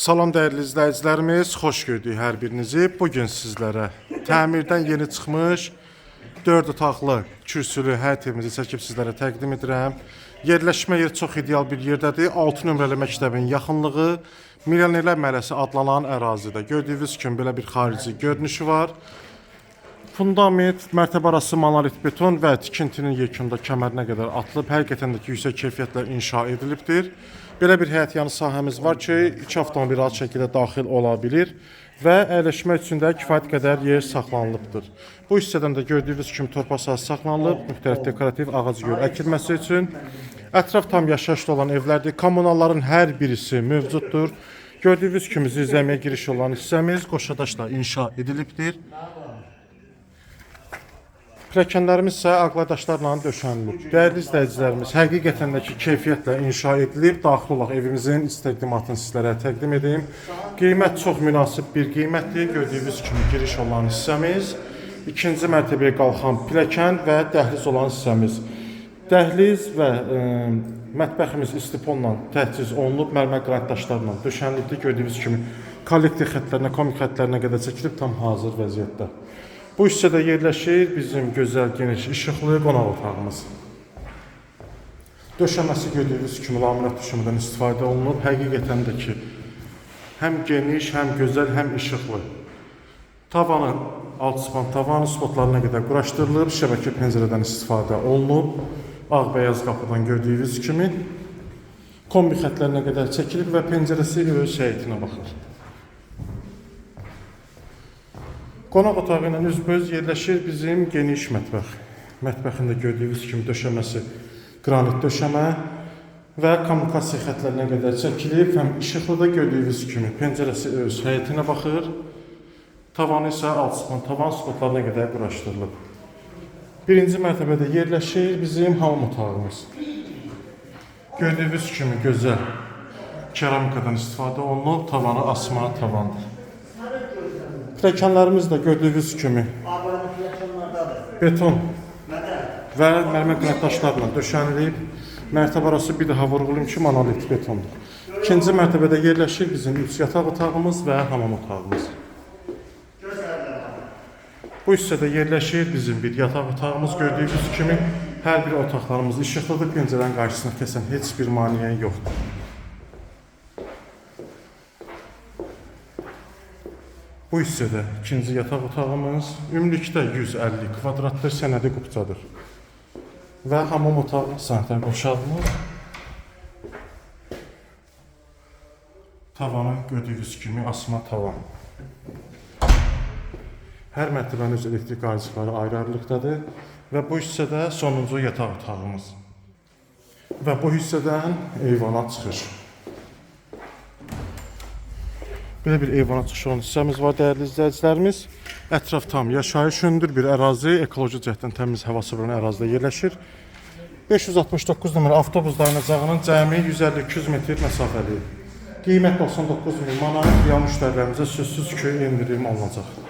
Salam dəyərli izləyicilərimiz, xoş gördük hər birinizi. Bu gün sizlərə təmirdən yeni çıxmış 4 otaqlı kürsülü həyət evimizi çəkib sizlərə təqdim edirəm. Yerləşmə yeri çox ideal bir yerdədir. 6 nömrəli məktəbin yaxınlığı Milyonerlər Məhəlləsi adlanan ərazidə. Gördüyünüz kimi belə bir xarici görünüşü var. Fundament, mərtəbə arası monolit beton və tikintinin yekunda kəmərinə qədər atılıb, həqiqətən də ki, yüksək keyfiyyətlə inşa edilibdir. Belə bir həyət yanı sahəmiz var ki, iki avtomobil rahat şəkildə daxil ola bilir və əyləşmək üçün də kifayət qədər yer saxlanılıbdır. Bu hissədən də gördüyünüz kimi torpaq sahəsi saxlanılıb, müxtəlif dekorativ ağac gül əkilməsi üçün. Ətraf tam yaşayışlı olan evlərdir. Kommunalların hər birisi mövcuddur. Gördüyünüz kimi zirzəmiyə giriş olan hissəmiz qoşadaşla inşa edilibdir. Pilləkənlərimiz isə ağladaşlarla döşənilib. Dəyərli izləyicilərimiz, həqiqətən də ki, keyfiyyətlə inşa edilib. Daxil olaq evimizin istiqamatını sizlərə təqdim edeyim. Qiymət çox münasib bir qiymətdir. Gördüyünüz kimi giriş olan hissəmiz, ikinci mərtəbəyə qalxan pilləkən və dəhliz olan hissəmiz. Dəhliz və e, mətbəximiz istiponla təchiz olunub, mərmər qranit daşlarla döşənilibdir. Gördüyünüz kimi kollektiv xəttlərinə, komik xəttlərinə qədər çəkilib tam hazır vəziyyətdə. Bu hissədə yerləşir bizim gözəl, geniş, işıqlı qonaq otağımız. Döşəməsi gördüyünüz kimi laminat döşəmədən istifadə olunub. Həqiqətən də ki, həm geniş, həm gözəl, həm işıqlı. Tavanı alçıpan tavan spotlarına qədər quraşdırılıb, şəbəkə pəncərədən istifadə olunub. Ağ-bəyaz qapıdan gördüyünüz kimi kombi xəttlərinə qədər çəkilib və pəncərəsi öz həyətinə baxır. Qonaq otağı ilə üzbəüz yerləşir bizim geniş mətbəx. Mətbəxində gördüyünüz kimi döşəməsi qranit döşəmə və kommunikasiya xəttlərinə qədər çəkilib, həm işıqlı da gördüyünüz kimi pəncərəsi öz həyətinə baxır. Tavanı isə alçıpan tavan spotlarına qədər quraşdırılıb. Birinci mərtəbədə yerləşir bizim hamam otağımız. Gördüyünüz kimi gözəl keramikadan istifadə olunub, tavanı asma tavandır. Pilləkənlərimiz də gördüyünüz kimi beton və mərmər qranit daşlarla döşənilib. Mərtəbə arası bir daha vurğulayım ki, monolit betondur. İkinci mərtəbədə yerləşir bizim üç yataq otağımız və hamam otağımız. Bu hissədə yerləşir bizim bir yataq otağımız. Gördüyünüz kimi hər bir otaqlarımız işıqlıdır. Pəncərənin qarşısına kəsən heç bir maneə yoxdur. Bu hissədə ikinci yataq otağımız ümumilikdə 150 kvadratdır, sənədi qubcadır. Və hamam otağı sanitar qoşalmır. Tavanı gördüyünüz kimi asma tavan. Hər mərtəbənin öz elektrik qarcıqları ayrı-ayrılıqdadır və bu hissədə sonuncu yataq otağımız. Və bu hissədən eyvana çıxış. Belə bir eyvana çıxış olan hissəmiz var dəyərli izləyicilərimiz. Ətraf tam yaşayış bir ərazi, ekoloji cəhətdən təmiz havası vuran ərazidə yerləşir. 569 nömrə avtobus dayanacağının cəmi 150-200 metr məsafəli. Qiymət 99 min manat, real müştərilərimizə sözsüz ki, endirim alınacaq.